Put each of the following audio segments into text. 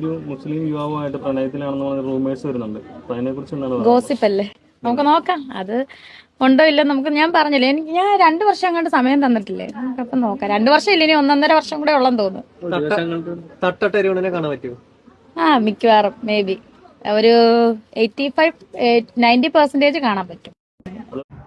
ഒരു മുസ്ലിം യുവാവുമായിട്ട് പ്രണയത്തിലാണെന്ന് പറഞ്ഞ റൂമേഴ്സ് വരുന്നുണ്ട്. അപ്പൊ അതിനെ കുറിച്ച്? ഗോസിപ്പ് അല്ലേ നമുക്ക് നോക്കാം. അത് ഉണ്ടോ ഇല്ല നമുക്ക് ഞാൻ പറഞ്ഞില്ലേ. എനിക്ക് ഞാൻ രണ്ടു വർഷം അങ്ങോട്ട് സമയം തന്നിട്ടില്ലേ. നമുക്ക് നമുക്കപ്പം നോക്കാം. രണ്ടു വർഷം ഇല്ല ഇനി ഒന്നൊന്നര വർഷം കൂടെ ഉള്ളെന്ന് തോന്നുന്നു. ആ മിക്കവാറും. മേ ബി ഒരു എയ്റ്റി ഫൈവ് നയന്റി പെർസെന്റേജ് കാണാൻ പറ്റും.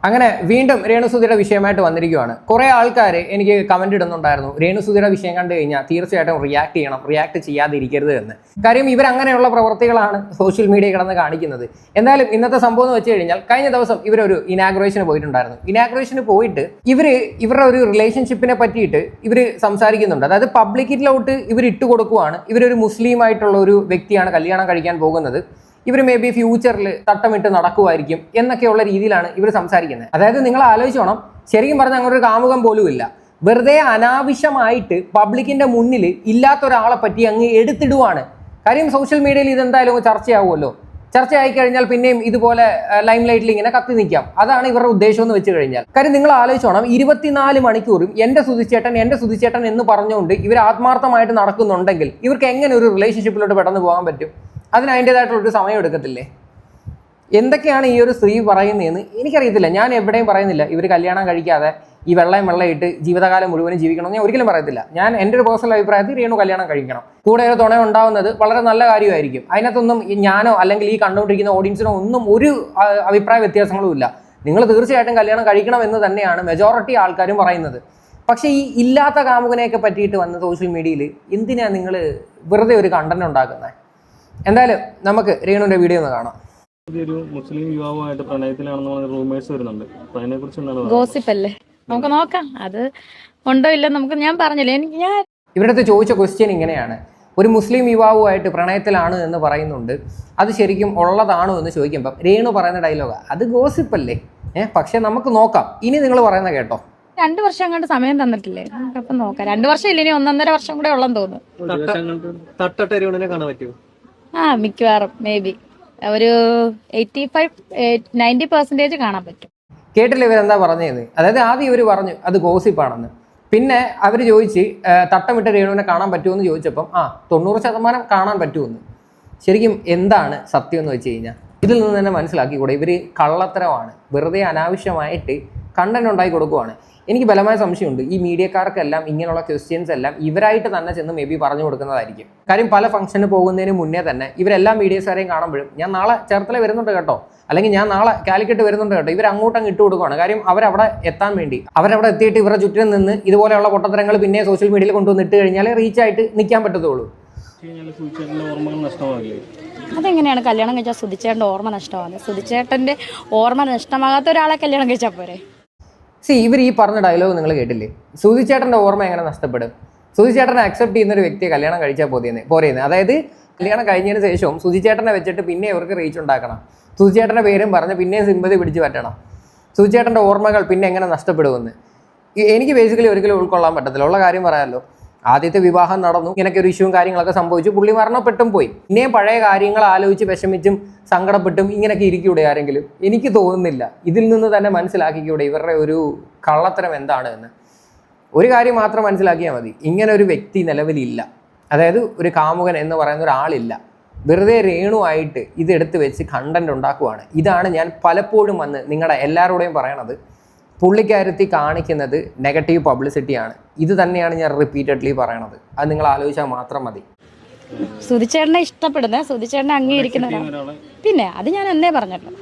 അങ്ങനെ വീണ്ടും രേണുസുതിയുടെ വിഷയമായിട്ട് വന്നിരിക്കുകയാണ് കുറേ ആൾക്കാർ എനിക്ക് കമന്റ് ഇടുന്നുണ്ടായിരുന്നു. രേണുസുതിയുടെ വിഷയം കണ്ടു കഴിഞ്ഞാൽ തീർച്ചയായിട്ടും റിയാക്ട് ചെയ്യണം റിയാക്ട് ചെയ്യാതിരിക്കരുത് എന്ന്. കാര്യം ഇവർ അങ്ങനെയുള്ള പ്രവർത്തികളാണ് സോഷ്യൽ മീഡിയ കിടന്ന് കാണിക്കുന്നത്. എന്തായാലും ഇന്നത്തെ സംഭവം എന്ന് വെച്ച് കഴിഞ്ഞാൽ കഴിഞ്ഞ ദിവസം ഇവരൊരു ഇനാഗ്രേഷന് പോയിട്ടുണ്ടായിരുന്നു. ഇനാഗ്രേഷന് പോയിട്ട് ഇവർ ഇവരുടെ ഒരു റിലേഷൻഷിപ്പിനെ പറ്റിയിട്ട് ഇവർ സംസാരിക്കുന്നുണ്ട്. അതായത് പബ്ലിക്കിലോട്ട് ഇവർ ഇട്ട് കൊടുക്കുവാണ്. ഇവരൊരു മുസ്ലിം ആയിട്ടുള്ള ഒരു വ്യക്തിയാണ് കല്യാണം കഴിക്കാൻ പോകുന്നത്. ഇവർ മേ ബി ഫ്യൂച്ചറിൽ തട്ടമിട്ട് നടക്കുമായിരിക്കും എന്നൊക്കെയുള്ള രീതിയിലാണ് ഇവർ സംസാരിക്കുന്നത്. അതായത് നിങ്ങൾ ആലോചിച്ചോണം ശരിക്കും പറഞ്ഞാൽ അങ്ങനെ ഒരു കാമുകം പോലും ഇല്ല വെറുതെ അനാവശ്യമായിട്ട് പബ്ലിക്കിന്റെ മുന്നിൽ ഇല്ലാത്ത ഒരാളെ പറ്റി അങ്ങ് എടുത്തിടുവാണ്. കാര്യം സോഷ്യൽ മീഡിയയിൽ ഇതെന്തായാലും ചർച്ചയാവുമല്ലോ. ചർച്ചയായി കഴിഞ്ഞാൽ പിന്നെയും ഇതുപോലെ ലൈം ലൈറ്റിൽ ഇങ്ങനെ കത്തി നിൽക്കാം. അതാണ് ഇവരുടെ ഉദ്ദേശം എന്ന് വെച്ച് കഴിഞ്ഞാൽ. കാര്യം നിങ്ങൾ ആലോചിച്ചോണം ഇരുപത്തിനാല് മണിക്കൂറും എന്റെ സുതിച്ചേട്ടൻ എന്റെ സുതിച്ചേട്ടൻ എന്ന് പറഞ്ഞുകൊണ്ട് ഇവർ ആത്മാർത്ഥമായിട്ട് നടക്കുന്നുണ്ടെങ്കിൽ ഇവർക്ക് എങ്ങനെ ഒരു റിലേഷൻഷിപ്പിലോട്ട് പെട്ടെന്ന് പോകാൻ പറ്റും? അതിന് അതിന്റെതായിട്ടുള്ള ഒരു സമയം എടുക്കത്തില്ലേ? എന്തൊക്കെയാണ് ഈ ഒരു സ്ത്രീ പറയുന്നതെന്ന് എനിക്കറിയത്തില്ല. ഞാൻ എവിടെയും പറയുന്നില്ല. ഇവർ കല്യാണം കഴിക്കാതെ ഈ വെള്ളം വെള്ളയിട്ട് ജീവിതകാലം മുഴുവനും ജീവിക്കണം ഞാൻ ഒരിക്കലും പറയത്തില്ല. ഞാൻ എന്റെ ഒരു പേഴ്സണൽ അഭിപ്രായത്തിൽ രേണു കല്യാണം കഴിക്കണം. കൂടെ ഒരു തുണ ഉണ്ടാവുന്നത് വളരെ നല്ല കാര്യമായിരിക്കും. അതിനകത്തൊന്നും ഞാനോ അല്ലെങ്കിൽ ഈ കണ്ടുകൊണ്ടിരിക്കുന്ന ഓഡിയൻസിനോ ഒന്നും ഒരു അഭിപ്രായ വ്യത്യാസങ്ങളും ഇല്ല. നിങ്ങൾ തീർച്ചയായിട്ടും കല്യാണം കഴിക്കണം എന്ന് തന്നെയാണ് മെജോറിറ്റി ആൾക്കാരും പറയുന്നത്. പക്ഷേ ഈ ഇല്ലാത്ത കാമുകനെയൊക്കെ പറ്റിയിട്ട് വന്ന സോഷ്യൽ മീഡിയയിൽ എന്തിനാണ് നിങ്ങൾ വെറുതെ ഒരു കണ്ടന്റ് ഉണ്ടാക്കുന്നത് എന്തായാലും നമുക്ക് രേണുവിന്റെ വീഡിയോ ഒന്ന് കാണാം. ഒരു മുസ്ലിം യുവാവുമായിട്ട് പ്രണയത്തിലാണെന്ന് പറഞ്ഞ റൂമേഴ്സ് വരുന്നുണ്ട്. അപ്പൊ അതിനെ കുറിച്ച്? ഗോസിപ്പ് അല്ലേ നമുക്ക് നോക്കാം. അത് ഉണ്ടോ ഇല്ല നമുക്ക് ഞാൻ പറഞ്ഞില്ലേ? എനിക്ക് ഞാൻ ഇവരുടെ അടുത്ത് ചോദിച്ച ക്വസ്റ്റ്യൻ ഇങ്ങനെയാണ്. ഒരു മുസ്ലിം യുവാവുമായിട്ട് പ്രണയത്തിലാണ് എന്ന് പറയുന്നുണ്ട്. അത് ശരിക്കും ഉള്ളതാണോ എന്ന് ചോദിക്കുമ്പം രേണു പറയുന്ന ഡയലോഗ് അത് ഗോസിപ്പല്ലേ? ഏഹ് പക്ഷെ നമുക്ക് നോക്കാം. ഇനി നിങ്ങൾ പറയുന്ന കേട്ടോ. രണ്ടു വർഷം അങ്ങോട്ട് സമയം തന്നിട്ടില്ലേ? നമുക്ക് നോക്കാം. രണ്ടു വർഷം ഇല്ല ഇനി ഒന്നൊന്നര വർഷം കൂടെ ഉള്ളെന്ന് തോന്നുന്നു. തട്ടട്ടെ കാണാൻ പറ്റുമോ? ആ മിക്കവാറും മേ ബി ഒരു എയ്റ്റി ഫൈവ് നയന്റി പെർസെന്റേജ് കാണാൻ പറ്റും. കേട്ടില്ല ഇവരെന്താ പറഞ്ഞത് അതായത് ആദ്യം ഇവർ പറഞ്ഞു അത് ഗോസിപ്പാണെന്ന്. പിന്നെ അവർ ചോദിച്ച് തട്ടമിട്ട രേണുവിനെ കാണാൻ പറ്റുമെന്ന് ചോദിച്ചപ്പം ആ തൊണ്ണൂറ് ശതമാനം കാണാൻ പറ്റുമെന്ന് ശരിക്കും എന്താണ് സത്യം എന്ന് വെച്ച് കഴിഞ്ഞാൽ ഇതിൽ നിന്ന് തന്നെ മനസ്സിലാക്കിക്കൂടെ ഇവർ കള്ളത്തരമാണ്. വെറുതെ അനാവശ്യമായിട്ട് കണ്ടന്റ് ഉണ്ടാക്കി കൊടുക്കുവാണ്. എനിക്ക് ബലമായ സംശയമുണ്ട്. ഈ മീഡിയക്കാർക്കെല്ലാം ഇങ്ങനെയുള്ള ക്വസ്റ്റ്യൻസ് എല്ലാം ഇവരായിട്ട് തന്നെ ചെന്ന് മേ ബി പറഞ്ഞു കൊടുക്കുന്നതായിരിക്കും. കാര്യം പല ഫംഗ്ഷന് പോകുന്നതിന് മുന്നേ തന്നെ ഇവരെല്ലാ മീഡിയസുകാരെയും കാണുമ്പോഴും ഞാൻ നാളെ ചേർത്തല വരുന്നുണ്ട് കേട്ടോ. അല്ലെങ്കിൽ ഞാൻ നാളെ കാലിക്കറ്റ് വരുന്നുണ്ട് കേട്ടോ. ഇവർ അങ്ങോട്ട് അങ്ങ് ഇട്ട് കൊടുക്കുകയാണ് കാര്യം അവരവിടെ എത്താൻ വേണ്ടി. അവരവിടെ എത്തിയിട്ട് ഇവരുടെ ചുറ്റിനും നിന്ന് ഇതുപോലെയുള്ള പൊട്ടത്തരങ്ങൾ പിന്നെ സോഷ്യൽ മീഡിയയിൽ കൊണ്ടുവന്ന് ഇട്ട് കഴിഞ്ഞാൽ റീച്ച് ആയിട്ട് നിൽക്കാൻ പറ്റത്തുള്ളൂ. അതെങ്ങനെയാണ്? കല്യാണം കഴിച്ചാൽ സുധിച്ചേട്ടന്റെ ഓർമ്മ നഷ്ടമാകുന്നത് സുധിച്ചേട്ടന്റെ ഓർമ്മ നഷ്ടമാകാത്ത ഒരാളെ കല്യാണം കഴിച്ചാൽ പോരെ? സി ഇവർ ഈ പറഞ്ഞ ഡയലോഗ് നിങ്ങൾ കേട്ടില്ലേ? സുധിച്ചേട്ടന്റെ ഓർമ്മ എങ്ങനെ നഷ്ടപ്പെടും? സുധിച്ചേട്ടനെ അക്സെപ്റ്റ് ചെയ്യുന്ന ഒരു വ്യക്തിയെ കല്യാണം കഴിച്ചാൽ പോതിയെന്ന് പോരെയെന്ന് അതായത് കല്യാണം കഴിഞ്ഞതിന് ശേഷവും സുധിച്ചേട്ടനെ വെച്ചിട്ട് പിന്നെ ഇവർക്ക് റീച്ച് ഉണ്ടാക്കണം. പേരും പറഞ്ഞ് പിന്നെയും സിമ്പതി പിടിച്ച് പറ്റണം. സുധിച്ചേട്ടന്റെ ഓർമ്മകൾ പിന്നെ എങ്ങനെ നഷ്ടപ്പെടുമെന്ന്. എനിക്ക് ബേസിക്കലി ഒരിക്കലും ഉൾക്കൊള്ളാൻ പറ്റത്തില്ല. ഉള്ള കാര്യം പറയാമല്ലോ. ആദ്യത്തെ വിവാഹം നടന്നു. ഇങ്ങനെയൊക്കെ ഒരു ഇഷ്യൂവും കാര്യങ്ങളൊക്കെ സംഭവിച്ചു. പുള്ളി മരണപ്പെട്ടും പോയി. ഇനിയും പഴയ കാര്യങ്ങൾ ആലോചിച്ച് വിഷമിച്ചും സങ്കടപ്പെട്ടും ഇങ്ങനെയൊക്കെ ഇരിക്കൂടെ ആരെങ്കിലും? എനിക്ക് തോന്നുന്നില്ല. ഇതിൽ നിന്ന് തന്നെ മനസ്സിലാക്കിക്കൂടെ ഇവരുടെ ഒരു കള്ളത്തരം എന്താണ് എന്ന്. ഒരു കാര്യം മാത്രം മനസ്സിലാക്കിയാൽ മതി. ഇങ്ങനെ ഒരു വ്യക്തി നിലവിലില്ല. അതായത് ഒരു കാമുകൻ എന്ന് പറയുന്ന ഒരാളില്ല. വെറുതെ രേണുവായിട്ട് ഇതെടുത്ത് വെച്ച് കണ്ടന്റ് ഉണ്ടാക്കുവാണ്. ഇതാണ് ഞാൻ പലപ്പോഴും വന്ന് നിങ്ങളുടെ എല്ലാവരോടെയും പറയണത്. പുള്ളിക്കാരത്തി കാണിക്കുന്നത് നെഗറ്റീവ് പബ്ലിസിറ്റിയാണ് ഇത് തന്നെയാണ് ഞാൻ റിപ്പീറ്റഡ്ലി പറയണത്. അത് നിങ്ങൾ ആലോചിച്ചാൽ മാത്രം മതി. സുധിച്ചേട്ടനെ ഇഷ്ടപ്പെടുന്ന സുധിച്ചേട്ടനെ അംഗീകരിക്കുന്ന പിന്നെ അത് ഞാൻ എന്നേ പറഞ്ഞിട്ടുള്ളൂ.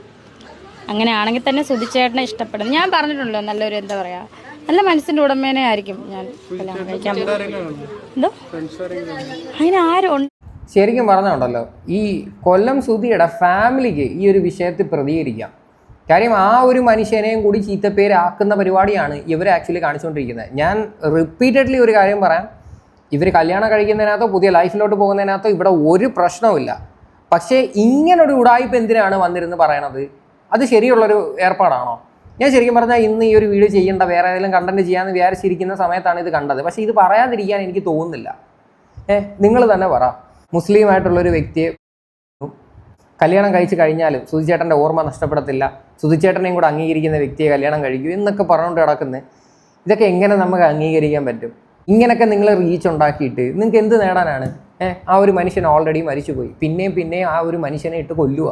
അങ്ങനെ ആണെങ്കിൽ തന്നെ സുധിച്ചേട്ടനെ ഇഷ്ടപ്പെടുന്നു ഞാൻ പറഞ്ഞിട്ടുണ്ടല്ലോ നല്ലൊരു എന്താ പറയാ നല്ല മനസ്സിന്റെ ഉടമേനെ ആയിരിക്കും ഞാൻ കല്യാണം കഴിക്കാൻ. എന്തോ? അതിന് ആരും ശരിക്കും പറഞ്ഞുണ്ടല്ലോ ഈ കൊല്ലം സുധിയുടെ ഫാമിലിക്ക് ഈ ഒരു വിഷയത്തിൽ പ്രതികരിക്കാം. കാര്യം ആ ഒരു മനുഷ്യനെയും കൂടി ചീത്തപ്പേരാക്കുന്ന പരിപാടിയാണ് ഇവർ ആക്ച്വലി കാണിച്ചുകൊണ്ടിരിക്കുന്നത്. ഞാൻ റിപ്പീറ്റഡ്ലി ഒരു കാര്യം പറയാം. ഇവർ കല്യാണം കഴിക്കുന്നതിനകത്തോ പുതിയ ലൈഫിലോട്ട് പോകുന്നതിനകത്തോ ഇവിടെ ഒരു പ്രശ്നവുമില്ല. പക്ഷേ ഇങ്ങനൊരു ഉടായ്പ എന്തിനാണ് വന്നിരുന്ന് പറയണത്? അത് ശരിയുള്ളൊരു ഏർപ്പാടാണോ? ഞാൻ ശരിക്കും പറഞ്ഞാൽ ഇന്ന് ഈ ഒരു വീഡിയോ ചെയ്യേണ്ട വേറെ ഏതെങ്കിലും കണ്ടന്റ് ചെയ്യാമെന്ന് വിചാരിച്ചിരിക്കുന്ന സമയത്താണ് ഇത് കണ്ടത്. പക്ഷേ ഇത് പറയാതിരിക്കാൻ എനിക്ക് തോന്നുന്നില്ല. ഏ നിങ്ങൾ തന്നെ പറ. മുസ്ലിമായിട്ടുള്ളൊരു വ്യക്തിയെ കല്യാണം കഴിച്ച് കഴിഞ്ഞാലും സുധിചേട്ടന്റെ ഓർമ്മ നഷ്ടപ്പെടത്തില്ല. സുധിച്ചേട്ടനെയും കൂടെ അംഗീകരിക്കുന്ന വ്യക്തിയെ കല്യാണം കഴിക്കൂ എന്നൊക്കെ പറഞ്ഞുകൊണ്ട് കിടക്കുന്നത് ഇതൊക്കെ എങ്ങനെ നമുക്ക് അംഗീകരിക്കാൻ പറ്റും? ഇങ്ങനെയൊക്കെ നിങ്ങൾ റീച്ച് ഉണ്ടാക്കിയിട്ട് നിങ്ങൾക്ക് എന്ത് നേടാനാണ്? ഏഹ് ആ ഒരു മനുഷ്യൻ ഓൾറെഡി മരിച്ചുപോയി. പിന്നെയും പിന്നെയും ആ ഒരു മനുഷ്യനെ ഇട്ട് കൊല്ലുക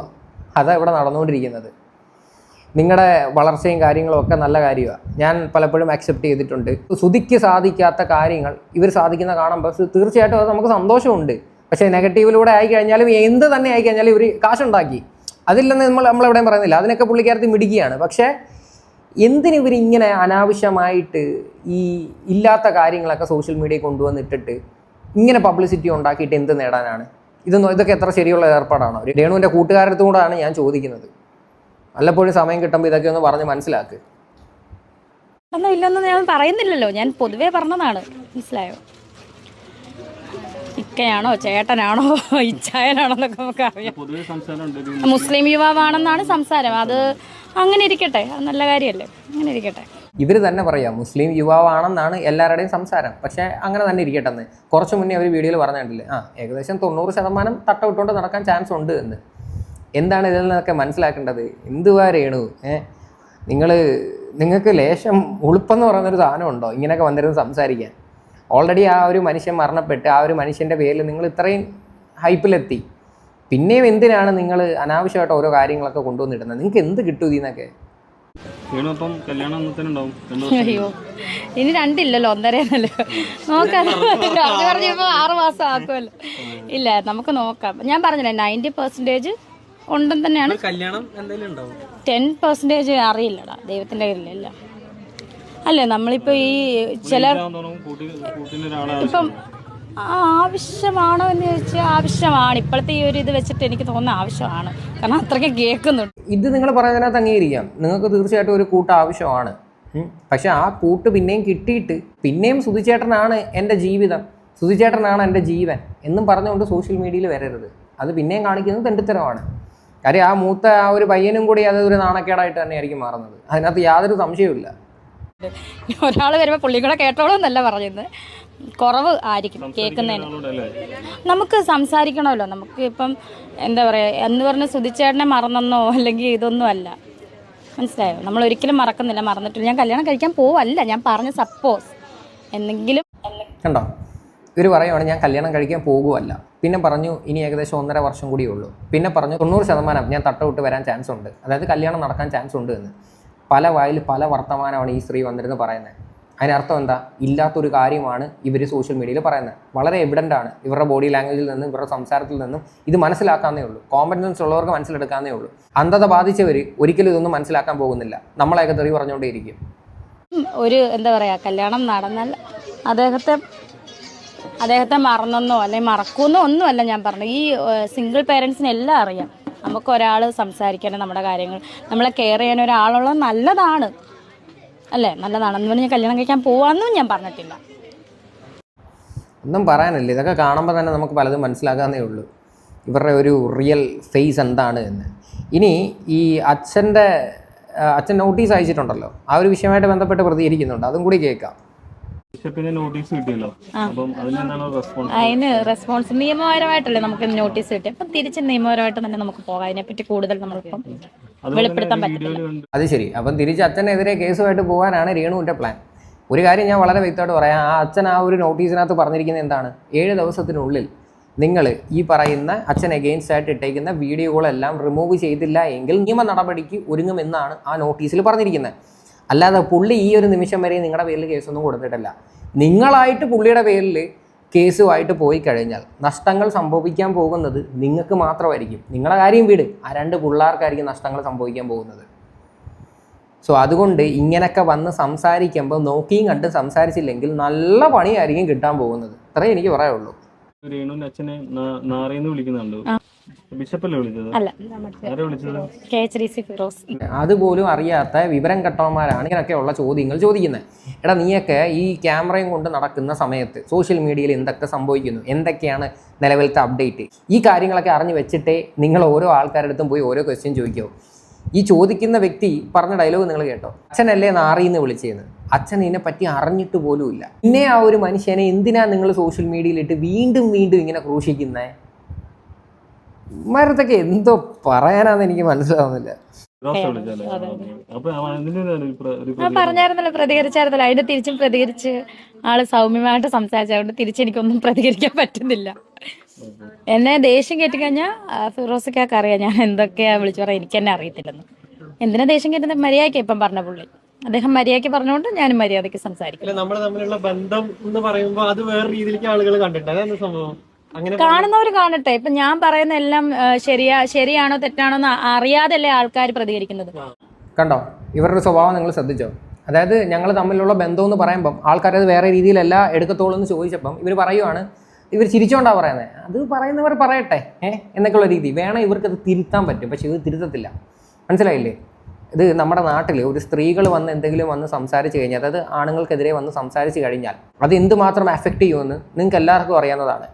അതാണ് ഇവിടെ നടന്നുകൊണ്ടിരിക്കുന്നത്. നിങ്ങളുടെ വളർച്ചയും കാര്യങ്ങളും ഒക്കെ നല്ല കാര്യമാണ് ഞാൻ പലപ്പോഴും അക്സെപ്റ്റ് ചെയ്തിട്ടുണ്ട്. സുതിക്ക് സാധിക്കാത്ത കാര്യങ്ങൾ ഇവർ സാധിക്കുന്ന കാണുമ്പോൾ തീർച്ചയായിട്ടും അത് നമുക്ക് സന്തോഷമുണ്ട്. പക്ഷേ നെഗറ്റീവിലൂടെ ആയി കഴിഞ്ഞാലും എന്ത് തന്നെ ആയി കഴിഞ്ഞാലും ഇവർ കാശുണ്ടാക്കി. അതില്ലെന്ന് നമ്മൾ നമ്മളെവിടെയും പറയുന്നില്ല. അതിനൊക്കെ പുള്ളിക്കാരത്തി മിടിക്കുകയാണ് പക്ഷേ എന്തിന് ഇവർ ഇങ്ങനെ അനാവശ്യമായിട്ട് ഈ ഇല്ലാത്ത കാര്യങ്ങളൊക്കെ സോഷ്യൽ മീഡിയയിൽ കൊണ്ടുവന്നിട്ടിട്ട് ഇങ്ങനെ പബ്ലിസിറ്റി ഉണ്ടാക്കിയിട്ട് എന്ത് നേടാനാണ്? ഇതൊന്നും ഇതൊക്കെ എത്ര ശരിയുള്ള ഏർപ്പാടാണ്? ഒരു രേണുവിന്റെ കൂട്ടുകാരടുത്തും കൂടാണ് ഞാൻ ചോദിക്കുന്നത്. വല്ലപ്പോഴും സമയം കിട്ടുമ്പോൾ ഇതൊക്കെ ഒന്ന് പറഞ്ഞ് മനസ്സിലാക്കുക ഒന്നും ഇല്ലെന്ന് ഞാൻ പറയുന്നില്ലല്ലോ. ഞാൻ പൊതുവേ പറഞ്ഞതാണ്. മനസ്സിലായോ? ഇക്കയാണോ ചേട്ടനാണോ ഇച്ചായനാണോ എന്നൊക്കെ നമുക്ക് അറിയാം മുസ്ലിം യുവാവാണെന്നാണ് സംസാരം. അത് അങ്ങനെ ഇരിക്കട്ടെ അത് നല്ല കാര്യമല്ലേ? അങ്ങനെ ഇരിക്കട്ടെ. ഇവർ തന്നെ പറയാം മുസ്ലിം യുവാവാണെന്നാണ് എല്ലാവരുടെയും സംസാരം. പക്ഷേ അങ്ങനെ തന്നെ ഇരിക്കട്ടെ എന്ന് കുറച്ച് മുന്നേ അവർ വീഡിയോയിൽ പറഞ്ഞിട്ടില്ലേ ആ ഏകദേശം തൊണ്ണൂറ് ശതമാനം തട്ട വിട്ടുകൊണ്ട് നടക്കാൻ ചാൻസ് ഉണ്ട് എന്ന്. എന്താണ് ഇതിൽ നിന്നൊക്കെ മനസ്സിലാക്കേണ്ടത്? എന്തുവാ രേണു ഏ? നിങ്ങൾ നിങ്ങൾക്ക് ലേശം ഉളുപ്പെന്ന് പറയുന്നൊരു സാധനം ഉണ്ടോ? ഇങ്ങനെയൊക്കെ വന്നിരുന്ന് സംസാരിക്കാൻ. ഓൾറെഡി ആ ഒരു മനുഷ്യൻ മരണപ്പെട്ട് ആ ഒരു മനുഷ്യന്റെ പേരിൽ നിങ്ങൾ ഇത്രയും ഹൈപ്പിലെത്തി പിന്നെയും എന്തിനാണ് നിങ്ങൾ അനാവശ്യമായിട്ട് ഓരോ കാര്യങ്ങളൊക്കെ കൊണ്ടുവന്നിടുന്നത്? നിങ്ങൾക്ക് എന്ത് കിട്ടും ഇതിനൊക്കെ? അയ്യോ ഇനി രണ്ടില്ലല്ലോ ഒന്നരയെന്നല്ലോ നോക്കാം പറഞ്ഞപ്പോ ആറ് മാസം ആക്കുമല്ലോ. ഇല്ല നമുക്ക് നോക്കാം. ഞാൻ പറഞ്ഞില്ലേ നയന്റി പെർസെന്റേജ് ഉണ്ടെന്ന് തന്നെയാണ്. കല്യാണം എന്തെങ്കിലും ഉണ്ടാവും. ടെൻ പെർസെന്റേജ് അറിയില്ലടാ ദൈവത്തിന്റെ കയ്യിലില്ല. അല്ലേ നമ്മളിപ്പോ ഈ ചില ഇപ്പം ആ, ആവശ്യമാണോ എന്ന് ചോദിച്ചാൽ ആവശ്യമാണ്. ഇപ്പോഴത്തെ ഈ ഒരു ഇത് വെച്ചിട്ട് എനിക്ക് തോന്നുന്ന ആവശ്യമാണ്. കാരണം അത്രയ്ക്ക് കേൾക്കുന്നുണ്ട്. ഇത് നിങ്ങൾ പറയുന്നതിനകത്ത് അംഗീകരിക്കാം. നിങ്ങൾക്ക് തീർച്ചയായിട്ടും ഒരു കൂട്ട് ആവശ്യമാണ്. പക്ഷെ ആ കൂട്ട് പിന്നെയും കിട്ടിയിട്ട് പിന്നെയും സുധിച്ചേട്ടനാണ് എന്റെ ജീവിതം. സുധിച്ചേട്ടനാണ് എന്റെ ജീവൻ എന്നും പറഞ്ഞുകൊണ്ട് സോഷ്യൽ മീഡിയയിൽ വരരുത്. അത് പിന്നെയും കാണിക്കുന്നത് തെണ്ടിത്തരമാണ്. കാര്യം ആ മൂത്ത ആ ഒരു പയ്യനും കൂടി അത് ഒരു നാണക്കേടായിട്ട് തന്നെയായിരിക്കും മാറുന്നത്. അതിനകത്ത് യാതൊരു സംശയവുമില്ല. ഒരാൾ വരുമ്പോൾ പുള്ളി കൂടെ കേട്ടോളൂ എന്നല്ല പറയുന്നത്. കുറവ് ആയിരിക്കും കേൾക്കുന്നതിന്. നമുക്ക് സംസാരിക്കണമല്ലോ. നമുക്ക് ഇപ്പം എന്താ പറയുക എന്ന് പറഞ്ഞ് സുധിച്ചേട്ടനെ മറന്നെന്നോ അല്ലെങ്കിൽ ഇതൊന്നും അല്ല. മനസ്സിലായോ? നമ്മൾ ഒരിക്കലും മറക്കുന്നില്ല മറന്നിട്ടില്ല. ഞാൻ കല്യാണം കഴിക്കാൻ പോവല്ല. ഞാൻ പറഞ്ഞ സപ്പോസ് എന്തെങ്കിലും കണ്ടോ? ഇവർ പറയുവാണ് ഞാൻ കല്യാണം കഴിക്കാൻ പോകുമല്ല പിന്നെ പറഞ്ഞു ഇനി ഏകദേശം ഒന്നര വർഷം കൂടിയേ ഉള്ളൂ. പിന്നെ പറഞ്ഞു തൊണ്ണൂറ് ശതമാനം ഞാൻ തട്ടവിട്ട് വരാൻ ചാൻസ് ഉണ്ട് അതായത് കല്യാണം നടക്കാൻ ചാൻസ് ഉണ്ട് എന്ന്. പല വായിൽ പല വർത്തമാനമാണ് ഈ സ്ത്രീ വന്നിരുന്ന് പറയുന്നത്. അതിനർത്ഥം എന്താ? ഇല്ലാത്തൊരു കാര്യമാണ് ഇവർ സോഷ്യൽ മീഡിയയിൽ പറയുന്നത്. വളരെ എവിഡന്റ് ആണ്. ഇവരുടെ ബോഡി ലാംഗ്വേജിൽ നിന്നും ഇവരുടെ സംസാരത്തിൽ നിന്നും ഇത് മനസ്സിലാക്കാന്നേ ഉള്ളൂ. കോമ്പറ്റൻസ് ഉള്ളവർക്ക് മനസ്സിലെടുക്കാന്നേ ഉള്ളൂ. അന്ധത ബാധിച്ചവർ ഒരിക്കലും ഇതൊന്നും മനസ്സിലാക്കാൻ പോകുന്നില്ല. നമ്മളെയൊക്കെ തെറി പറഞ്ഞുകൊണ്ടേയിരിക്കും. ഒരു എന്താ പറയുക കല്യാണം നടന്നാൽ അദ്ദേഹത്തെ അദ്ദേഹത്തെ മറന്നെന്നോ അല്ലെങ്കിൽ മറക്കുമെന്നോ ഒന്നുമല്ല ഞാൻ പറഞ്ഞു ഈ സിംഗിൾ പേരൻസിനെല്ലാം അറിയാം. നമുക്ക് ഒരാൾ സംസാരിക്കണം നമ്മുടെ കാര്യങ്ങൾ. നമ്മളെ കെയർ ചെയ്യാൻ ഒരാളുള്ളത് നല്ലതാണ്. അല്ലേ? നല്ലതാണെന്ന് പറഞ്ഞ് കല്യാണം കഴിക്കാൻ പോവാന്നും ഞാൻ പറഞ്ഞിട്ടില്ല. ഒന്നും പറയാനില്ല. ഇതൊക്കെ കാണുമ്പോൾ തന്നെ നമുക്ക് പലതും മനസ്സിലാക്കാന്നേ ഉള്ളൂ. ഇവരുടെ ഒരു റിയൽ ഫേസ് എന്താണ് എന്ന്. ഇനി ഈ അച്ഛന്റെ അച്ഛൻ നോട്ടീസ് അയച്ചിട്ടുണ്ടല്ലോ. ആ ഒരു വിഷയമായിട്ട് ബന്ധപ്പെട്ട് പ്രതികരിക്കുന്നുണ്ട്. അതും കൂടി കേൾക്കാം ബിഷപ്പിന് നോട്ടീസ് കിട്ടിയല്ലോ അപ്പം അതിന് റെസ്പോൺസ് നിയമപരമായിട്ടല്ലേ നമുക്ക് നോട്ടീസ് കിട്ടി അപ്പം തിരിച്ച് നിയമപരമായിട്ട് തന്നെ നമുക്ക് പോകാം. അതിനെപ്പറ്റി കൂടുതൽ നമ്മളിപ്പം വെളിപ്പെടുത്താൻ പറ്റില്ല അത് ശരി. അപ്പം തിരിച്ച് അച്ഛനെതിരെ കേസുമായിട്ട് പോകാനാണ് രേണുവിന്റെ പ്ലാൻ ഒരു കാര്യം ഞാൻ വളരെ വ്യക്തമായിട്ട് പറയാം. ആ അച്ഛൻ ആ ഒരു നോട്ടീസിനകത്ത് പറഞ്ഞിരിക്കുന്നത് എന്താണ്? ഏഴ് ദിവസത്തിനുള്ളിൽ നിങ്ങൾ ഈ പറയുന്ന അച്ഛൻ എഗെയിൻസ്റ്റ് ആയിട്ട് ഇട്ടേക്കുന്ന വീഡിയോകളെല്ലാം റിമൂവ് ചെയ്തില്ല എങ്കിൽ നിയമ നടപടിക്ക് ഒരുങ്ങുമെന്നാണ് ആ നോട്ടീസിൽ പറഞ്ഞിരിക്കുന്നത്. അല്ലാതെ പുള്ളി ഈ ഒരു നിമിഷം വരെ നിങ്ങളുടെ പേരിൽ കേസൊന്നും കൊടുത്തിട്ടില്ല. നിങ്ങളായിട്ട് പുള്ളിയുടെ പേരിൽ കേസുമായിട്ട് പോയി കഴിഞ്ഞാൽ നഷ്ടങ്ങൾ സംഭവിക്കാൻ പോകുന്നത് നിങ്ങൾക്ക് മാത്രമായിരിക്കും. നിങ്ങളുടെ കാര്യം വീട്. ആ രണ്ട് പിള്ളേർക്കായിരിക്കും നഷ്ടങ്ങൾ സംഭവിക്കാൻ പോകുന്നത്. സോ അതുകൊണ്ട് ഇങ്ങനൊക്കെ വന്ന് സംസാരിക്കുമ്പോൾ നോക്കിയും കണ്ട് സംസാരിച്ചില്ലെങ്കിൽ നല്ല പണിയായിരിക്കും കിട്ടാൻ പോകുന്നത്. അത്രേ എനിക്ക് പറയാനുള്ളൂ. രേണുവിന്റെ അച്ഛനെ നാറേന്ന് വിളിക്കുന്നുണ്ട്. അതുപോലും അറിയാത്ത വിവരം കെട്ടവന്മാരാണ് ഇങ്ങനെയൊക്കെയുള്ള ചോദ്യങ്ങൾ ചോദിക്കുന്നത് എടാ നീയൊക്കെ ഈ ക്യാമറയും കൊണ്ട് നടക്കുന്ന സമയത്ത് സോഷ്യൽ മീഡിയയിൽ എന്തൊക്കെ സംഭവിക്കുന്നു? എന്തൊക്കെയാണ് നിലവിലത്തെ അപ്ഡേറ്റ്? ഈ കാര്യങ്ങളൊക്കെ അറിഞ്ഞു വെച്ചിട്ടേ നിങ്ങൾ ഓരോ ആൾക്കാരുടെ അടുത്തും പോയി ഓരോ ക്വസ്റ്റ്യൻ ചോദിക്കോ. ഈ ചോദിക്കുന്ന വ്യക്തി പറഞ്ഞ ഡയലോഗ് നിങ്ങൾ കേട്ടോ. അച്ഛനല്ലേ നാറിയെന്ന് വിളിച്ചേന്ന്. അച്ഛൻ ഇതിനെ പറ്റി അറിഞ്ഞിട്ട് ഇല്ല പിന്നെ ആ ഒരു മനുഷ്യനെ എന്തിനാ നിങ്ങൾ സോഷ്യൽ മീഡിയയിലിട്ട് വീണ്ടും വീണ്ടും ഇങ്ങനെ ക്രൂശിക്കുന്നേ? ഇമാരത്തൊക്കെ എന്തോ പറയാനാന്ന് എനിക്ക് മനസ്സിലാവുന്നില്ല. പറഞ്ഞായിരുന്നല്ലോ പ്രതികരിച്ചായിരുന്നല്ലോ. അതിന്റെ തിരിച്ചും പ്രതികരിച്ച് ആൾ സൗമ്യമായിട്ട് സംസാരിച്ചതുകൊണ്ട് തിരിച്ച് എനിക്കൊന്നും പ്രതികരിക്കാൻ പറ്റുന്നില്ല. എന്നെ ദേഷ്യം കേട്ടിക്കഴിഞ്ഞാ കഴിഞ്ഞാൽ ഫിറോസൊക്കെ അറിയാം ഞാൻ എന്തൊക്കെയാ വിളിച്ചു പറയാം എനിക്ക് തന്നെ അറിയത്തില്ലെന്ന്. എന്തിനാ ദേഷ്യം കയറ്റുന്നത് മര്യാദയ്ക്ക് ഇപ്പം പറഞ്ഞ പുള്ളി. അദ്ദേഹം മര്യാദയ്ക്ക് പറഞ്ഞുകൊണ്ട് ഞാൻ മര്യാദയ്ക്ക് സംസാരിക്കും. നമ്മൾ തമ്മിലുള്ള ബന്ധം എന്ന് പറയുമ്പോൾ അത് വേറെ രീതിയിലേക്ക് ആളുകൾ കണ്ടിട്ടുണ്ട്. അതെന്താ സംഭവം. കാണുന്നവർ കാണട്ടെ. ഇപ്പൊ ഞാൻ പറയുന്ന എല്ലാം ശരിയാ ശരിയാണോ തെറ്റാണോ എന്ന് അറിയാതല്ലേ ആൾക്കാർ പ്രതികരിക്കുന്നത്. കണ്ടോ? ഇവരുടെ സ്വഭാവം നിങ്ങൾ ശ്രദ്ധിച്ചോ? അതായത് ഞങ്ങൾ തമ്മിലുള്ള ബന്ധം എന്ന് പറയുമ്പം ആൾക്കാരത് വേറെ രീതിയിലല്ല എടുക്കത്തോളൂ എന്ന് ചോദിച്ചപ്പം ഇവർ പറയുവാണ് ഇവർ ചിരിച്ചോണ്ടാ പറയുന്നത് അത് പറയുന്നവർ പറയട്ടെ ഏഹ് എന്നൊക്കെയുള്ള രീതി. വേണം ഇവർക്ക് അത് തിരുത്താൻ പറ്റും പക്ഷെ ഇത് തിരുത്തത്തില്ല. മനസ്സിലായില്ലേ? ഇത് നമ്മുടെ നാട്ടിൽ ഒരു സ്ത്രീകൾ വന്ന് എന്തെങ്കിലും വന്ന് സംസാരിച്ച് കഴിഞ്ഞാൽ അതായത് ആണുങ്ങൾക്കെതിരെ വന്ന് സംസാരിച്ച് കഴിഞ്ഞാൽ അത് എന്തുമാത്രം എഫക്റ്റ് ചെയ്യുമെന്ന് നിങ്ങൾക്ക് എല്ലാവർക്കും അറിയാവുന്നതാണ്.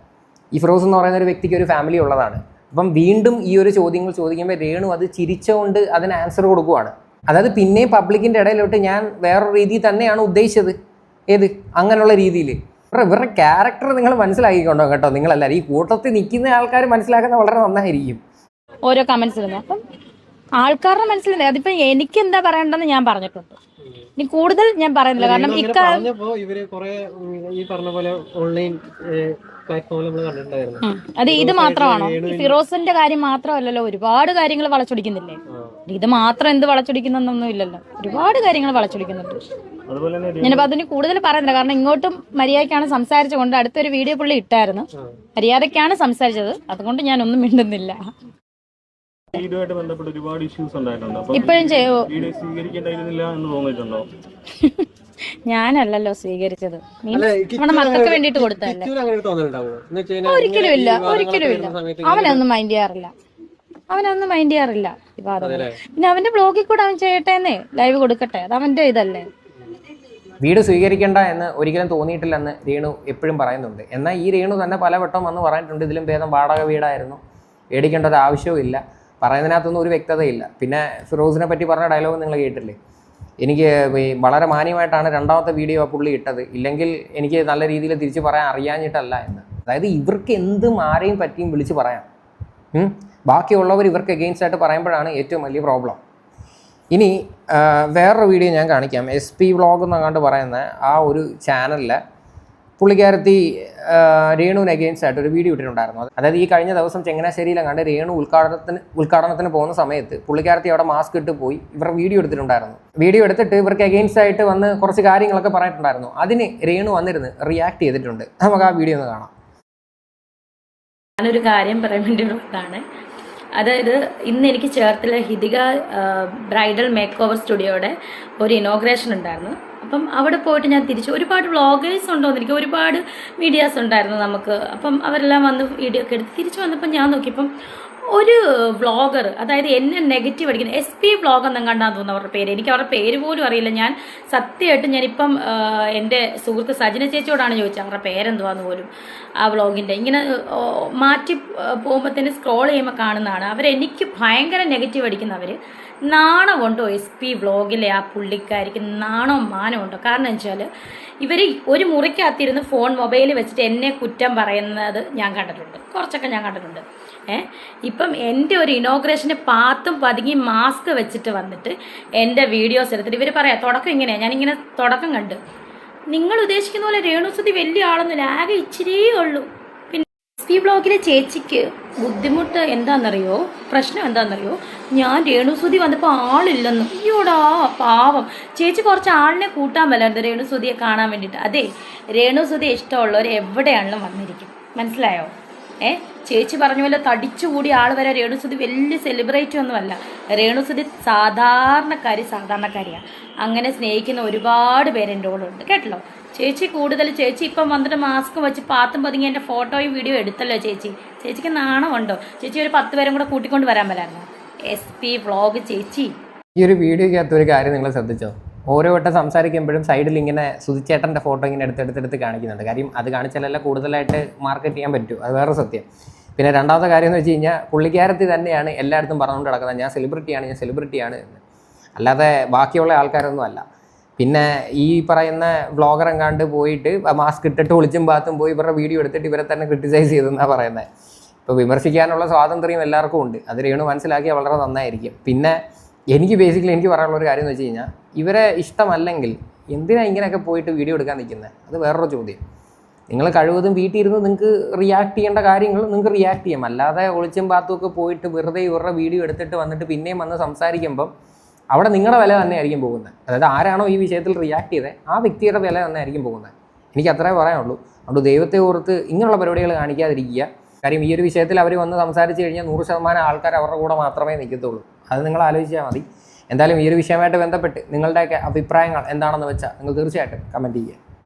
ഈ ഫിറോസ് എന്ന് പറയുന്ന ഒരു വ്യക്തിക്ക് ഒരു ഫാമിലി ഉള്ളതാണ്. അപ്പം വീണ്ടും ഈ ഒരു ചോദ്യങ്ങൾ ചോദിക്കുമ്പോൾ രേണു അത് ചിരിച്ചുകൊണ്ട് അതിന് ആൻസർ കൊടുക്കുവാണ്. അതായത് പിന്നെയും പബ്ലിക്കിന്റെ ഇടയിലോട്ട് ഞാൻ വേറൊരു രീതിയിൽ തന്നെയാണ് ഉദ്ദേശിച്ചത്. ഏത്? അങ്ങനെയുള്ള രീതിയിൽ ഇവരുടെ ഇവരുടെ ക്യാരക്ടർ നിങ്ങൾ മനസ്സിലാക്കിക്കൊണ്ടോ കേട്ടോ? നിങ്ങളെല്ലാവരും ഈ കൂട്ടത്തിൽ നിൽക്കുന്ന ആൾക്കാർ മനസ്സിലാക്കുന്നത് വളരെ നന്നായിരിക്കും. ഓരോ കമന്റ്സ് അപ്പം ആൾക്കാരുടെ മനസ്സിലുണ്ട് അതിപ്പോ എനിക്ക് എന്താ പറയണ്ടെന്ന് ഞാൻ പറഞ്ഞിട്ടുണ്ട്. ഇനി കൂടുതൽ ഞാൻ പറയുന്നില്ല. കാരണം ഇങ്ങനെ അത് ഇത് മാത്രമാണോ? ഈ ഫിറോസിന്റെ കാര്യം മാത്രമല്ലല്ലോ ഒരുപാട് കാര്യങ്ങൾ വളച്ചൊടിക്കുന്നില്ലേ? ഇത് മാത്രം എന്ത് വളച്ചൊടിക്കുന്നൊന്നും ഇല്ലല്ലോ. ഒരുപാട് കാര്യങ്ങൾ വളച്ചൊടിക്കുന്നുണ്ട്. ഞാനിപ്പോ അതിന് കൂടുതൽ പറയുന്നില്ല. കാരണം ഇങ്ങോട്ടും മര്യാദയ്ക്കാണ് സംസാരിച്ചുകൊണ്ട് അടുത്തൊരു വീഡിയോ പുള്ളി ഇട്ടായിരുന്നു. മര്യാദയ്ക്കാണ് സംസാരിച്ചത്. അതുകൊണ്ട് ഞാൻ ഒന്നും മിണ്ടുന്നില്ല വീടുമായിട്ട് ബന്ധപ്പെട്ട് ഒരുപാട് ഇഷ്യൂസ് ഉണ്ടായിട്ടുണ്ട്. ഇപ്പോഴും സ്വീകരിക്കേണ്ടായിരുന്നില്ല എന്ന് തോന്നിയിട്ടുണ്ടോ? ഞാനല്ലല്ലോ സ്വീകരിച്ചത്. നമ്മുടെ മക്കൾക്ക് വേണ്ടിട്ട് കൊടുത്തല്ലേ ഒരിക്കലും ഇല്ല ഒരിക്കലും ഇല്ല. അവനൊന്നും മൈൻഡ് ചെയ്യാറില്ല. അവനൊന്നും മൈൻഡ് ചെയ്യാറില്ല പിന്നെ അവന്റെ ബ്ലോഗിൽ കൂടെ അവൻ ചെയ്യട്ടെ എന്നേ ലൈവ് കൊടുക്കട്ടെ. അത് അവന്റെ ഇതല്ലേ. വീട് സ്വീകരിക്കേണ്ട എന്ന് ഒരിക്കലും തോന്നിയിട്ടില്ലെന്ന് രേണു എപ്പോഴും പറയുന്നുണ്ട്. എന്നാൽ ഈ രേണു തന്നെ പലവട്ടം വന്ന് പറഞ്ഞിട്ടുണ്ട് ഇതിലും ഭേദം വാടക വീടായിരുന്നു. മേടിക്കേണ്ട ഒരു ആവശ്യവും ഇല്ല പറയുന്നതിനകത്തൊന്നും ഒരു വ്യക്തതയില്ല. പിന്നെ ഫിറോസിനെ പറ്റി പറഞ്ഞ ഡയലോഗ് നിങ്ങൾ കേട്ടില്ലേ? എനിക്ക് വളരെ മാന്യമായിട്ടാണ് രണ്ടാമത്തെ വീഡിയോ പുള്ളി ഇട്ടത്. ഇല്ലെങ്കിൽ എനിക്ക് നല്ല രീതിയിൽ തിരിച്ചു പറയാൻ അറിയാഞ്ഞിട്ടല്ല എന്ന്. അതായത് ഇവർക്ക് എന്തും ആരെയും പറ്റിയും വിളിച്ച് പറയാം. ബാക്കിയുള്ളവർ ഇവർക്ക് എഗെയിൻസ്റ്റ് ആയിട്ട് പറയുമ്പോഴാണ് ഏറ്റവും വലിയ പ്രോബ്ലം ഇനി വേറൊരു വീഡിയോ ഞാൻ കാണിക്കാം. എസ് പി വ്ളോഗ് എന്നങ്ങാണ്ട് പറയുന്ന ആ ഒരു ചാനലിൽ പുള്ളിക്കാരത്തി രേണുവിന് അഗെയിൻസ്റ്റ് ആയിട്ട് ഒരു വീഡിയോ ഇട്ടിട്ടുണ്ടായിരുന്നു. അതായത് ഈ കഴിഞ്ഞ ദിവസം ചങ്ങനാശ്ശേരിയിലെങ്ങാണ്ട് രേണു ഉദ്ഘാടനത്തിന് ഉദ്ഘാടനത്തിന് പോകുന്ന സമയത്ത് പുള്ളിക്കാരത്തി അവിടെ മാസ്ക് ഇട്ട് പോയി. ഇവർ വീഡിയോ എടുത്തിട്ടുണ്ടായിരുന്നു. വീഡിയോ എടുത്തിട്ട് ഇവർക്ക് അഗെയിൻസ്റ്റ് ആയിട്ട് വന്ന് കുറച്ച് കാര്യങ്ങളൊക്കെ പറഞ്ഞിട്ടുണ്ടായിരുന്നു. അതിന് രേണു വന്നിരുന്ന് റിയാക്ട് ചെയ്തിട്ടുണ്ട്. നമുക്ക് ആ വീഡിയോ ഒന്ന് കാണാം. ഞാനൊരു കാര്യം പറയാൻ വേണ്ടി വന്നതാണ്. അതായത് ഇന്ന് എനിക്ക് ചേർത്തിലെ ഹിതിക ബ്രൈഡൽ മേക്ക് ഓവർ സ്റ്റുഡിയോയുടെ ഒരു ഇനോഗ്രേഷൻ ഉണ്ടായിരുന്നു. അപ്പം അവിടെ പോയിട്ട് ഞാൻ തിരിച്ചു. ഒരുപാട് വ്ളോഗേഴ്സ് ഉണ്ടോന്നിരിക്കും ഒരുപാട് മീഡിയാസ് ഉണ്ടായിരുന്നു നമുക്ക്. അപ്പം അവരെല്ലാം വന്ന് വീഡിയോ ഒക്കെ എടുത്ത് തിരിച്ചു വന്നപ്പോൾ ഞാൻ നോക്കിയപ്പം ഒരു വ്ളോഗർ അതായത് എന്നെ നെഗറ്റീവ് അടിക്കുന്ന എസ് പി വ്ളോഗ് എന്നും കണ്ടാന്ന് തോന്നുന്നു അവരുടെ പേര്. എനിക്ക് അവരുടെ പേര് പോലും അറിയില്ല. ഞാൻ സത്യമായിട്ട് ഞാനിപ്പം എന്റെ സുഹൃത്ത് സജന ചേച്ചിയോടാണ് ചോദിച്ചത് അവരുടെ പേരെന്തുവാന്ന് പോലും ആ വ്ളോഗിന്റെ ഇങ്ങനെ മാറ്റി പോകുമ്പോൾ തന്നെ സ്ക്രോൾ ചെയ്യുമ്പോൾ കാണുന്നതാണ്. അവരെനിക്ക് ഭയങ്കര നെഗറ്റീവ് അടിക്കുന്നവർ നാണമുണ്ടോ എസ് പി വ്ളോഗിലെ ആ പുള്ളിക്കാരിക്ക്? നാണവും മാനമുണ്ടോ കാരണം വെച്ചാൽ ഇവർ ഒരു മുറിക്കകത്തിരുന്ന് ഫോൺ മൊബൈൽ വെച്ചിട്ട് എന്നെ കുറ്റം പറയുന്നത് ഞാൻ കണ്ടിട്ടുണ്ട്. കുറച്ചൊക്കെ ഞാൻ കണ്ടിട്ടുണ്ട്. ഏ? ഇപ്പം എന്റെ ഒരു ഇനോഗ്രേഷന് പാത്തും പതുങ്ങി മാസ്ക് വെച്ചിട്ട് വന്നിട്ട് എന്റെ വീഡിയോസ് എടുത്തിട്ട് ഇവർ പറയാം തുടക്കം ഇങ്ങനെയാണ് ഞാനിങ്ങനെ തുടക്കം കണ്ട്. നിങ്ങൾ ഉദ്ദേശിക്കുന്ന പോലെ രേണുസുതി വലിയ ആളൊന്നുമില്ല. ആകെ ഇച്ചിരിയേ ഉള്ളൂ. പിന്നെ ബ്ലോഗിലെ ചേച്ചിക്ക് ബുദ്ധിമുട്ട് എന്താണെന്നറിയോ? പ്രശ്നം എന്താണെന്നറിയോ? ഞാൻ രേണുസുതി വന്നപ്പോൾ ആളില്ലെന്ന്. അയ്യോടാ പാവം. ചേച്ചി കുറച്ച് ആളിനെ കൂട്ടാൻ മേലായിരുന്നു രേണുസുതിയെ കാണാൻ വേണ്ടിയിട്ട് അതെ രേണുസുതിയെ ഇഷ്ടമുള്ളവർ എവിടെയാണെങ്കിലും വന്നിരിക്കും മനസ്സിലായോ? ഏ ചേച്ചി പറഞ്ഞ പോലെ തടിച്ചുകൂടി ആൾ വരെ രേണുസുതി വലിയ സെലിബ്രിറ്റി ഒന്നുമല്ല രേണുസുതി സാധാരണക്കാരി സാധാരണക്കാരിയാണ് അങ്ങനെ സ്നേഹിക്കുന്ന ഒരുപാട് പേര് എന്റെ കൂടെ ഉണ്ട്. കേട്ടല്ലോ? ചേച്ചി കൂടുതൽ ചേച്ചി ഇപ്പം വന്നിട്ട് മാസ്ക് വെച്ച് പാത്തും പതുങ്ങി എന്റെ ഫോട്ടോയും വീഡിയോ എടുത്തല്ലോ ചേച്ചി. ചേച്ചിക്ക് നാണമുണ്ടോ? ചേച്ചി ഒരു പത്ത് പേരും കൂടെ കൂട്ടിക്കൊണ്ട് വരാൻ പറ്റായിരുന്നു എസ് പി വ്ളോഗ് ചേച്ചി. ഈ ഒരു വീഡിയോയ്ക്കകത്ത് ഒരു കാര്യം നിങ്ങൾ ശ്രദ്ധിച്ചോ? ഓരോ വട്ടം സംസാരിക്കുമ്പോഴും സൈഡിൽ ഇങ്ങനെ സുധിച്ചേട്ടന്റെ ഫോട്ടോ ഇങ്ങനെ എടുത്തെടുത്തെടുത്ത് കാണിക്കുന്നുണ്ട്. കാര്യം അത് കാണിച്ചാലല്ല കൂടുതലായിട്ട് മാർക്കറ്റ് ചെയ്യാൻ പറ്റൂ. അത് വേറെ സത്യം. പിന്നെ രണ്ടാമത്തെ കാര്യം എന്ന് വെച്ച് കഴിഞ്ഞാൽ പുള്ളിക്കാരത്തി തന്നെയാണ് എല്ലായിടത്തും പറഞ്ഞുകൊണ്ട് നടക്കുന്നത്. ഞാൻ സെലിബ്രിറ്റിയാണ് ഞാൻ സെലിബ്രിറ്റിയാണ് എന്ന്. അല്ലാതെ ബാക്കിയുള്ള ആൾക്കാരൊന്നും അല്ല. പിന്നെ ഈ പറയുന്ന വ്ളോഗർ എങ്ങാണ്ട് പോയിട്ട് മാസ്ക് ഇട്ടിട്ട് ഒളിച്ചും ബാത്തും പോയി ഇവരുടെ വീഡിയോ എടുത്തിട്ട് ഇവരെ തന്നെ ക്രിട്ടിസൈസ് ചെയ്തെന്നാണ് പറയുന്നത് ഇപ്പോൾ വിമർശിക്കാനുള്ള സ്വാതന്ത്ര്യം എല്ലാവർക്കും ഉണ്ട്. അത് രേണു മനസ്സിലാക്കിയാൽ വളരെ നന്നായിരിക്കും. പിന്നെ എനിക്ക് ബേസിക്കലി എനിക്ക് പറയാനുള്ള ഒരു കാര്യം എന്ന് വെച്ച് കഴിഞ്ഞാൽ ഇവരെ ഇഷ്ടമല്ലെങ്കിൽ എന്തിനാണ് ഇങ്ങനെയൊക്കെ പോയിട്ട് വീഡിയോ എടുക്കാൻ നിൽക്കുന്നത് അത് വേറൊരു ചോദ്യം. നിങ്ങൾ കഴിവതും വീട്ടിൽ ഇരുന്ന് നിങ്ങൾക്ക് റിയാക്ട് ചെയ്യേണ്ട കാര്യങ്ങൾ നിങ്ങൾക്ക് റിയാക്ട് ചെയ്യാം. അല്ലാതെ ഒളിച്ചും പാത്തും ഒക്കെ പോയിട്ട് വെറുതെ ഇവരുടെ വീഡിയോ എടുത്തിട്ട് വന്നിട്ട് പിന്നെയും വന്ന് സംസാരിക്കുമ്പം അവിടെ നിങ്ങളുടെ വില തന്നെ ആയിരിക്കും പോകുന്നത്. അതായത് ആരാണോ ഈ വിഷയത്തിൽ റിയാക്ട് ചെയ്തത് ആ വ്യക്തിയുടെ വില തന്നെ ആയിരിക്കും പോകുന്നത്. എനിക്ക് അത്രേ പറയാനുള്ളൂ. അതുകൊണ്ട് ദൈവത്തെ ഓർത്ത് ഇങ്ങനെയുള്ള പരിപാടികൾ കാണിക്കാതിരിക്കുക. കാര്യം ഈ ഒരു വിഷയത്തിൽ അവർ വന്ന് സംസാരിച്ച് കഴിഞ്ഞാൽ നൂറ് ശതമാനം ആൾക്കാർ അവരുടെ കൂടെ മാത്രമേ നിൽക്കത്തുള്ളൂ. അത് നിങ്ങൾ ആലോചിച്ചാൽ മതി. എന്തായാലും ഈ ഒരു വിഷയമായിട്ട് ബന്ധപ്പെട്ട് നിങ്ങളുടെയൊക്കെ അഭിപ്രായങ്ങൾ എന്താണെന്ന് വെച്ചാൽ നിങ്ങൾ തീർച്ചയായിട്ടും കമന്റ് ചെയ്യുക.